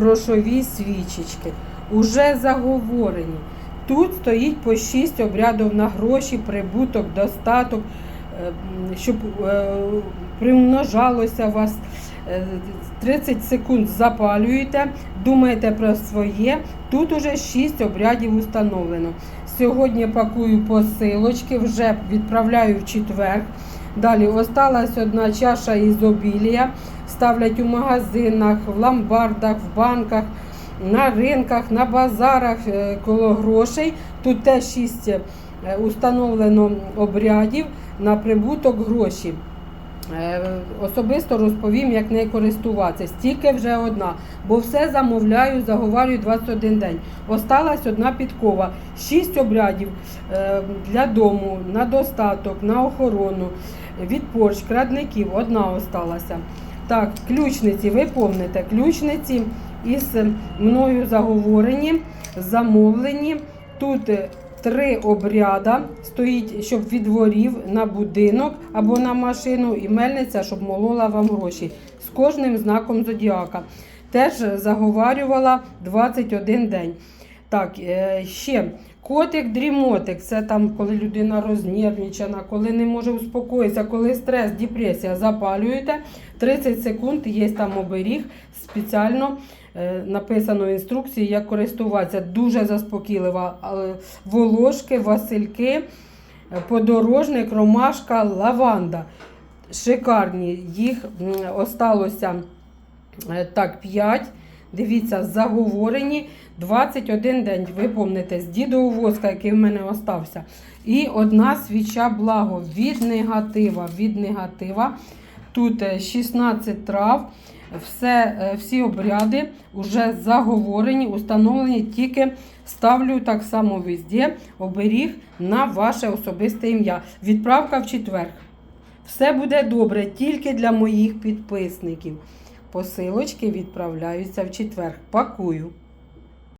грошові свічечки. Уже заговорені. Тут стоїть по 6 обрядів на гроші, прибуток, достаток, е, щоб е, примножалося вас. Е, 30 секунд запалюєте, думаєте про своє. Тут уже 6 обрядів установлено. Сьогодні пакую посилочки, вже відправляю в четвер. Далі осталась одна чаша ізобілія. Ставлять у магазинах, в ломбардах, в банках, на ринках, на базарах е, коло грошей. Тут теж шість установлено обрядів на прибуток гроші. Е, Особисто розповім, як нею користуватися. Тільки вже одна, бо все замовляю, заговарюю 21 день. Осталась одна підкова. Шість обрядів е, для дому, на достаток, на охорону, від порч, крадників. Одна осталася. Так, ключниці, ви помните, ключниці із мною заговорені, замовлені. Тут е, три обряда стоїть, щоб від дворів на будинок або на машину, і мельниця, щоб молола вам гроші з кожним знаком зодіака. Теж заговарювала 21 день. Так, е, ще котик дрімотик це там, коли людина рознервничана, коли не може успокоїтися, коли стрес, депресія, запалюєте. 30 секунд є там оберіг спеціально. е, Написано в інструкції, як користуватися. Дуже заспокійлива. Волошки, васильки, е, подорожник, ромашка, лаванда. Шикарні. Їх осталося е, так 5. Дивіться, заговорені 21 день. Ви помните, з дідового воска, який в мене остався. І одна свіча благо від негатива. Від негатива. Тут е, 16 трав. Все, е, всі обряди вже заговорені, установлені. Тільки ставлю так само везде оберіг на ваше особисте ім'я. Відправка в четвер. Все буде добре тільки для моїх підписників. Посилочки відправляються в четвер. Пакую.